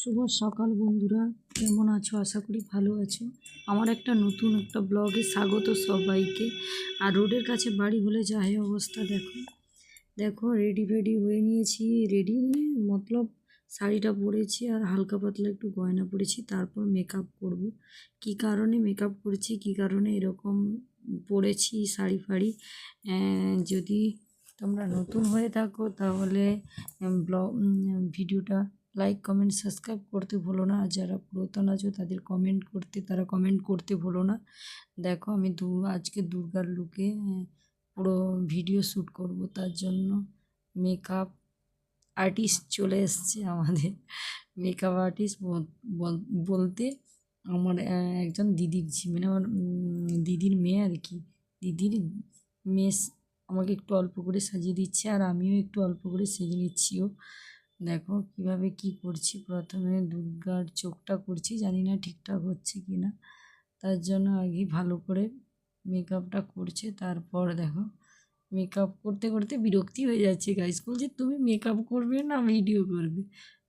শুভ সকাল বন্ধুরা, কেমন আছো? আশা করি ভালো আছো। আমার একটা নতুন একটা ব্লগে স্বাগত সবাইকে। আর রোডের কাছে বাড়ি হলে যা হয় অবস্থা, দেখো। দেখো রেডি ফেডি হয়ে নিয়েছি। রেডি মানে মতলব শাড়িটা পরেছি আর হালকা পাতলা একটু গয়না পরেছি, তারপর মেকআপ করব। কি কারণে মেকআপ করছি? কি কারণে এরকম পরেছি শাড়ি ফাড়ি? যদি তোমরা নতুন হয়ে থাকো তাহলে ব্লগ ভিডিওটা লাইক কমেন্ট সাবস্ক্রাইব করতে ভুলো না। আর যারা পুরাতন আছো, তাদের কমেন্ট করতে, তারা কমেন্ট করতে ভুলো না। দেখো, আমি দু, আজকে দুর্গার লুকে পুরো ভিডিও শ্যুট করব। তার জন্য মেকআপ আর্টিস্ট চলে এসছে আমাদের। মেকআপ আর্টিস্ট বলতে আমার একজন দিদির মানে আমার দিদির মেয়ে আর কি। দিদির মেয়ে আমাকে একটু অল্প করে সাজিয়ে দিচ্ছে, আর আমিও একটু অল্প করে সেজে নিচ্ছিও দেখো কীভাবে কি করছি। প্রথমে দুর্গার চোখটা করছি, জানি না ঠিকঠাক হচ্ছে কি না। তার জন্য আগে ভালো করে মেকআপটা করছে, তারপর দেখো মেকআপ করতে করতে বিরক্তি হয়ে যাচ্ছে গাইস বলছে, তুমি মেকআপ করবে না ভিডিও করবে?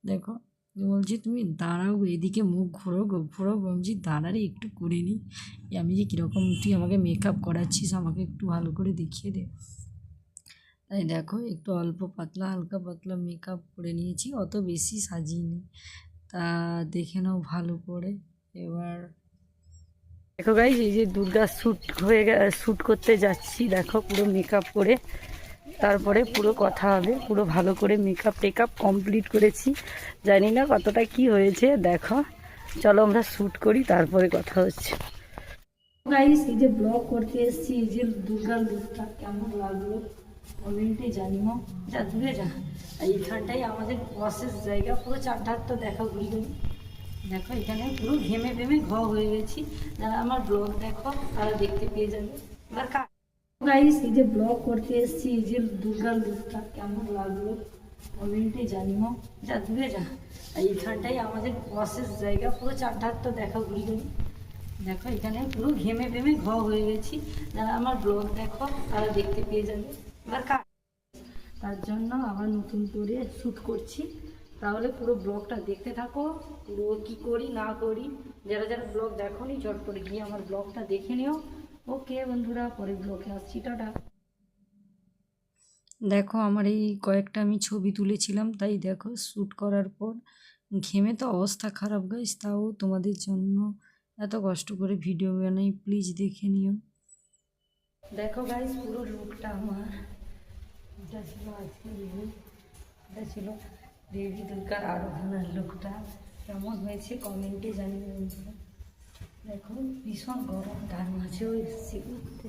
দেখো বলছি, তুমি দাঁড়াও, এদিকে মুখ ঘোরো গো ঘোরো বলছি, দাঁড়ারে, একটু করে নিই আমি যে কীরকম, তুই আমাকে মেকআপ করাচ্ছিস, আমাকে একটু ভালো করে দেখিয়ে দে। তাই দেখো একটু অল্প পাতলা, হালকা পাতলা মেকআপ করে নিয়েছি, অত বেশি সাজিয়ে তা দেখে নাও ভালো করে। এবার দেখো গাইজ এই যে দুর্গা শ্যুট হয়ে শ্যুট করতে যাচ্ছি। দেখো পুরো মেকআপ করে, তারপরে পুরো কথা হবে, পুরো ভালো করে মেকআপ টেকআপ কমপ্লিট করেছি। জানি না কতটা কি হয়েছে, দেখো। চলো আমরা শ্যুট করি, তারপরে কথা হচ্ছে। গাইস এই যে ব্লগ করতে এসেছি, এই যে দুর্গা লুকটা কেমন লাগল? কমেন্টে জানিও যা দূরে যা। এইখানটাই আমাদের বসের জায়গা। পুরো চারটা তো দেখা ঘুরি ঘুরি দেখো, এখানে পুরো ঘেমে ফেমে ঘ হয়ে গেছি। যারা আমার ব্লগ দেখো, তারা দেখতে পেয়ে যাবে। এবার গাইস এই যে ব্লগ করতে এসেছি, এই যে দুর্গার লুকটা কেমন লাগল? কমেন্টে জানিও যা দূরে যা। এইখানটাই আমাদের বসের জায়গা। পুরো চারটা তো দেখা ঘুরি ঘুরি দেখো, এখানে পুরো ঘেমে ফেমে ঘ হয়ে গেছি। যারা আমার ব্লগ দেখো, তারা দেখতে পেয়ে যাবে। এবার তার জন্য আবার নতুন করে শ্যুট করছি। তাহলে পুরো ব্লগটা দেখতে থাকো। পুরো কী করি না করি। যারা যারা ব্লগ দেখো নি চট করে গিয়ে আমার ব্লগটা দেখে নিও। ওকে বন্ধুরা পরে ব্লগে আসছি টাটা। দেখো আমার এই কয়েকটা আমি ছবি তুলেছিলাম তাই দেখো শ্যুট করার পর ঘেমে তো অবস্থা খারাপ গাইস তাও তোমাদের জন্য এত কষ্ট করে ভিডিও বানাই প্লিজ দেখে নিও। দেখো গাইস পুরো লুকটা আমার। এটা ছিল আজকে রিভিউ এটা ছিল দেবী দুর্গার আরাধনার লোকটা কেমন হয়েছে কমেন্টে জানিয়ে দেখুন দেখো, ভীষণ গরম, তার মাঝেও এসেছি। ঘুরতে